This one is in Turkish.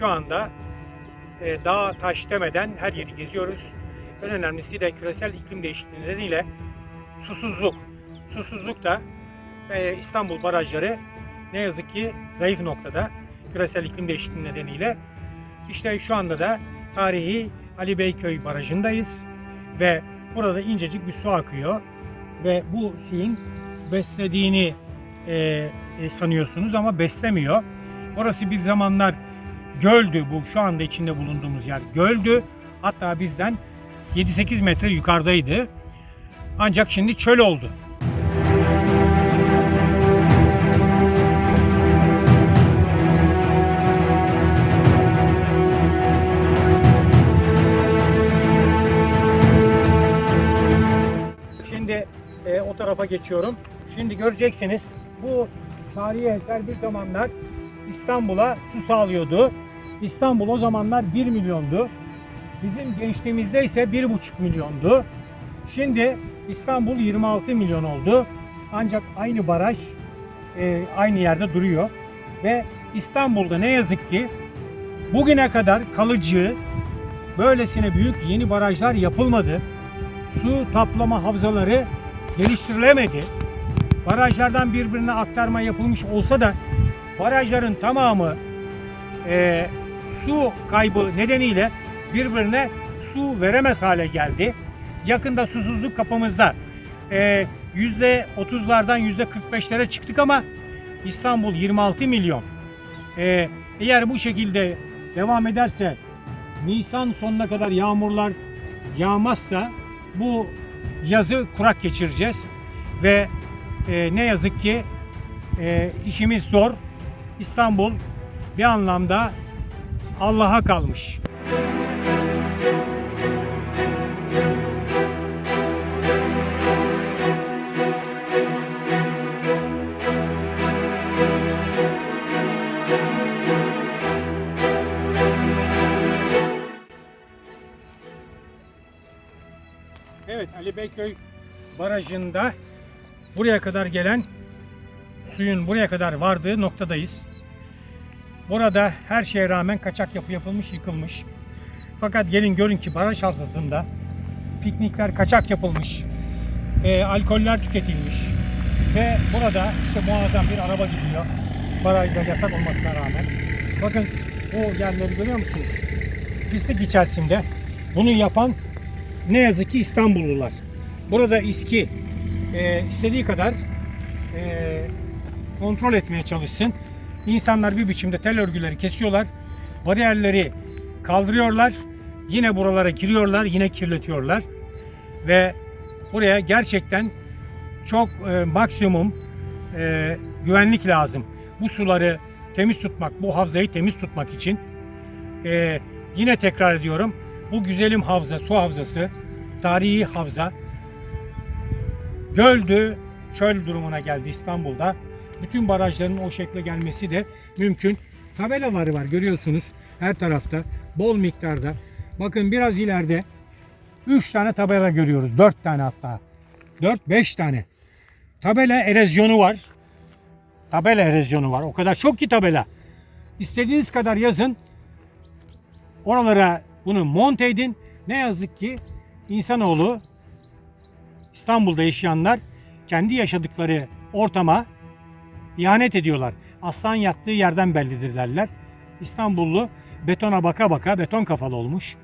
şu anda e, dağ taş demeden her yeri geziyoruz. En önemlisi de küresel iklim değişikliği nedeniyle susuzluk. Susuzluk da e, İstanbul barajları ne yazık ki zayıf noktada küresel iklim değişikliği nedeniyle. İşte şu anda da tarihi Ali Beyköy barajındayız ve burada incecik bir su akıyor ve bu suyun beslediğini e, e, sanıyorsunuz ama beslemiyor. Orası bir zamanlar göldü bu şu anda içinde bulunduğumuz yer göldü. Hatta bizden 7-8 metre yukarıdaydı. Ancak şimdi çöl oldu. Şimdi e, o tarafa geçiyorum. Şimdi göreceksiniz bu tarihi eser bir zamanlar İstanbul'a su sağlıyordu. İstanbul o zamanlar 1 milyondu. Bizim gençliğimizde ise 1,5 milyondu. Şimdi İstanbul 26 milyon oldu. Ancak aynı baraj e, aynı yerde duruyor. Ve İstanbul'da ne yazık ki bugüne kadar kalıcı böylesine büyük yeni barajlar yapılmadı. Su toplama havzaları geliştirilemedi. Barajlardan birbirine aktarma yapılmış olsa da barajların tamamı e, su kaybı nedeniyle birbirine su veremez hale geldi. Yakında susuzluk kapımızda. E, yüzde 30'lardan yüzde 45'lere çıktık ama İstanbul 26 milyon. E, eğer bu şekilde devam ederse Nisan sonuna kadar yağmurlar yağmazsa bu yazı kurak geçireceğiz ve e, ne yazık ki e, işimiz zor. İstanbul bir anlamda Allah'a kalmış. Evet Ali Beyköy barajında buraya kadar gelen suyun buraya kadar vardığı noktadayız. Burada her şeye rağmen kaçak yapı yapılmış, yıkılmış. Fakat gelin görün ki baraj havzasında piknikler kaçak yapılmış, e, alkoller tüketilmiş ve burada işte muazzam bir araba gidiyor. Barajda yasak olmasına rağmen. Bakın o yerleri görüyor musunuz? Pislik içerisinde. Bunu yapan ne yazık ki İstanbullular. Burada İSKİ e, istediği kadar e, kontrol etmeye çalışsın. İnsanlar bir biçimde tel örgüleri kesiyorlar. Bariyerleri kaldırıyorlar. Yine buralara giriyorlar. Yine kirletiyorlar. Ve buraya gerçekten çok e, maksimum e, güvenlik lazım. Bu suları temiz tutmak, bu havzayı temiz tutmak için e, yine tekrar ediyorum. Bu güzelim havza, su havzası, tarihi havza göldü, çöl durumuna geldi İstanbul'da. Bütün barajların o şekle gelmesi de mümkün. Tabelaları var görüyorsunuz her tarafta bol miktarda. Bakın biraz ileride 3 tane tabela görüyoruz. 4 tane hatta. 4-5 tane. Tabela erozyonu var. Tabela erozyonu var. O kadar çok ki tabela. İstediğiniz kadar yazın. Oralara bunu monte edin. Ne yazık ki insanoğlu İstanbul'da yaşayanlar kendi yaşadıkları ortama ihanet ediyorlar. Aslan yattığı yerden bellidir derler. İstanbullu betona baka baka beton kafalı olmuş.